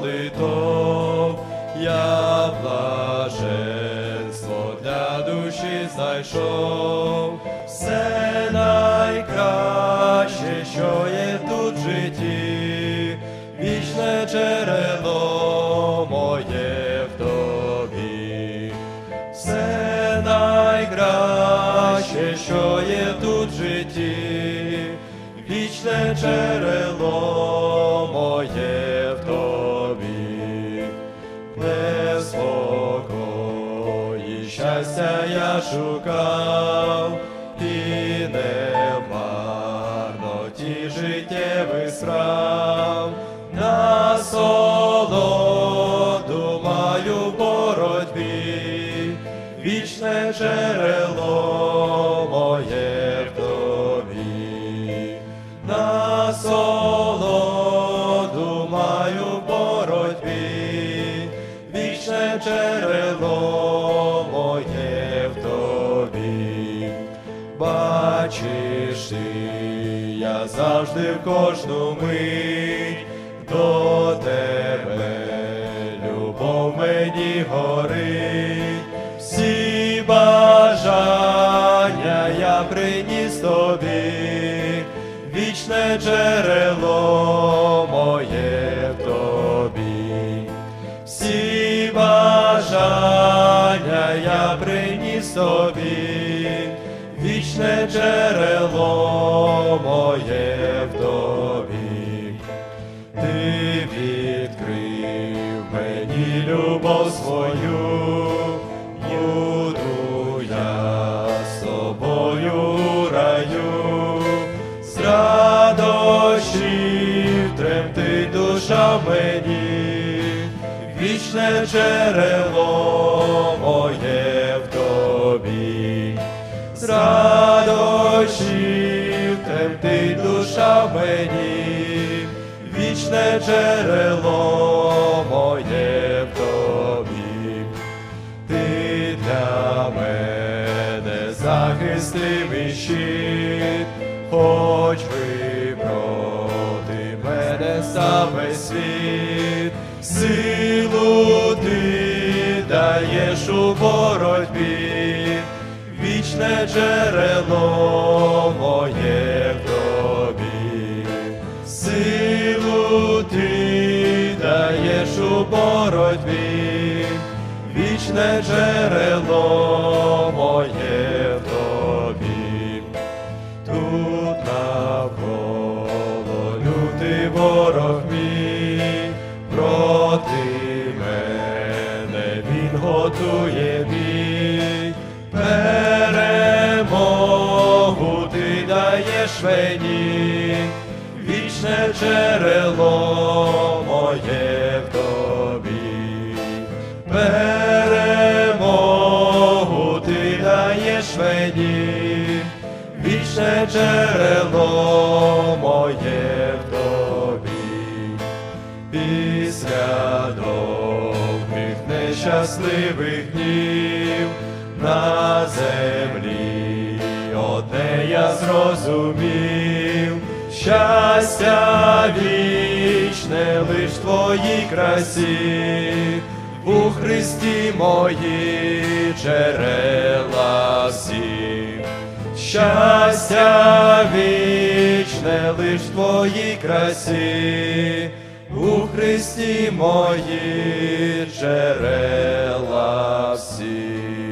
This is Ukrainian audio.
житом, я блаженство для душі знайшов, все найкраще, що є тут в житті, вічне джерело моє в тобі. Все найкраще, що є тут в житті, вічне джерело моє щастя я шукав, і не в марноті життєвих справ, насолоду маю в боротьбі, вічне джерело моє в тобі, насолоду маю в боротьбі, вічне джерело Бачиш ти, я завжди в кожну мить до тебе, любов мені горить, всі бажання я приніс тобі, вічне джерело моє в тобі. Всі бажання вічне джерело моє в тобі. Ти відкрив мені любов свою, буду я з тобою раю, з радощів тремтить душа в мені, вічне джерело вічне джерело моє в тобі. Ти для мене захистив і щит, хоч би проти мене весь світ, силу ти даєш у боротьбі, вічне джерело даєш у боротьбі, вічне джерело моє в тобі. Тут навколо лютий ворог мій, проти мене він готує бій, перемогу ти даєш мені, вічне джерело моє в тобі, перемогу ти даєш мені, вічне джерело моє в тобі, після довгих нещасливих днів на землі одне я зрозумів, щастя вічне лиш твоїй красі, у Христі мої джерела всі. Щастя вічне лиш твоїй красі, у Христі мої джерела всі.